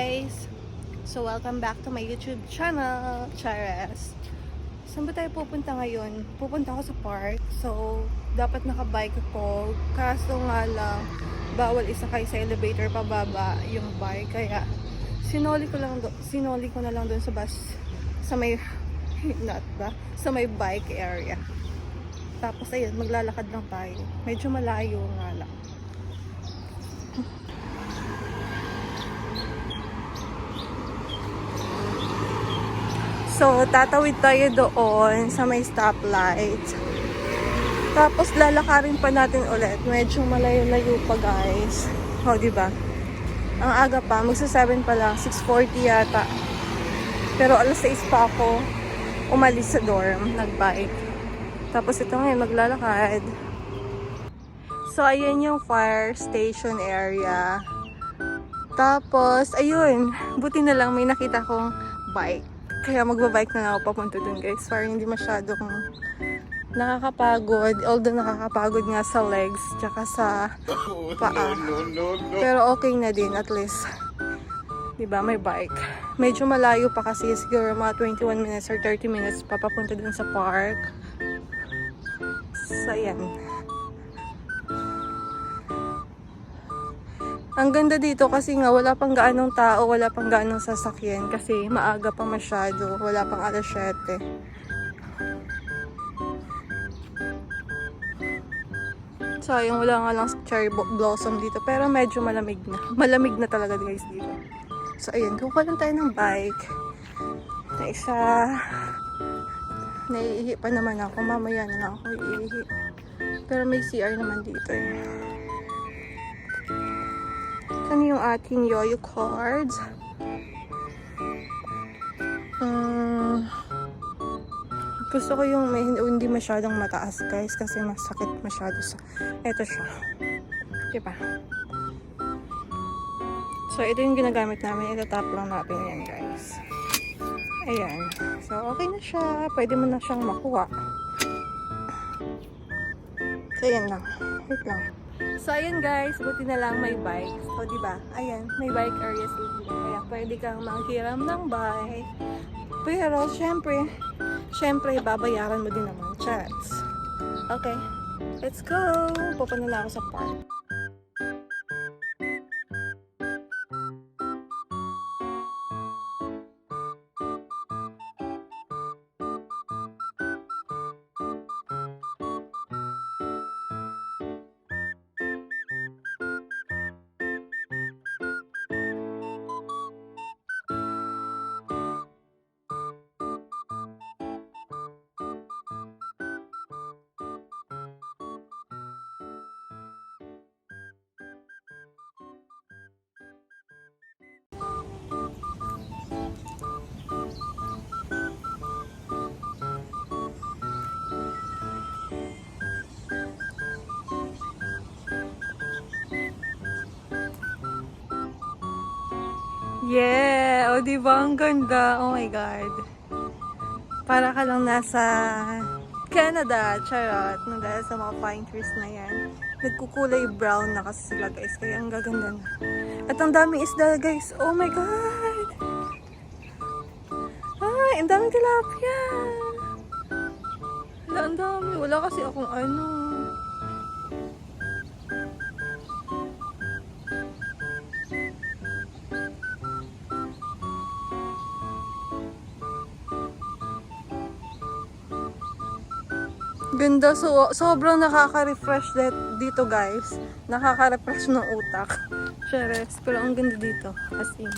guys! So welcome back to my YouTube channel, Chares. Saan ba tayo pupunta ngayon? Pupunta ako sa park. So, dapat nakabike ako. Kaso nga lang, bawal isakay sa elevator pababa yung bike. Kaya, sinoli ko lang do, sinoli ko na lang doon sa bus sa may not ba? Sa may bike area. Tapos ayun, maglalakad lang tayo. Medyo malayo nga lang. So, tatawid tayo doon sa may stoplight. Tapos, lalakarin pa natin ulit. Medyo malayo-layo pa, guys. O, di ba? Ang aga pa. Magsa 7 pa lang. 6.40 yata. Pero alas 6 pa ako umalis sa dorm. Nag-bike. Tapos, ito ngayon, maglalakad. So, ayan yung fire station area. Tapos, ayun. Buti na lang may nakita kong bike. Kaya magbabike na ako papunta dun guys. Para hindi masyadong nakakapagod. Although nakakapagod nga sa legs. Tsaka sa paa. no, no, no. Pero okay na din at least. Diba, may bike. Medyo malayo pa kasi siguro mga 21 minutes or 30 minutes pa papunta dun sa park. So, ayan. Ang ganda dito kasi nga wala pang gaanong tao, wala pang gaanong sasakyan kasi maaga pa masyado, wala pang alas 7. Sayang wala nga lang cherry blossom dito pero medyo malamig na. Malamig na talaga guys dito. So ayun, kukuha lang tayo ng bike. Na isa. Naiihi pa naman ako. Mamaya na ako iihi. Pero may CR naman dito eh. Saan yung ating yoyo cards? Mm, gusto ko yung may hindi masyadong mataas guys kasi masakit masyado sa... Ito siya. Diba? So, ito yung ginagamit namin. Ito tap lang natin yan guys. Ayan. So, okay na siya. Pwede mo na siyang makuha. So, ayan lang. Wait lang. So, ayan guys, buti na lang may bike. So, di ba? Ayan, may bike area sa. Kaya pwede kang manghiram ng bike. Pero, syempre, syempre, babayaran mo din naman. Chats. Okay, let's go! Pupunta na ako sa park. Yeah! O, di ba? Ang ganda. Oh my God. Para ka lang nasa Canada. Charot. Nang dahil sa mga pine trees na yan. Nagkukulay brown na kasi sila guys. Kaya ang gaganda na. At ang daming isda guys. Oh my God! Ay, ang daming tilapia! Wala, ang dami. Wala kasi akong ano. Ganda. So, sobrang nakaka-refresh dito, guys. Nakaka-refresh ng utak. Cheres. Pero ang ganda dito. As in.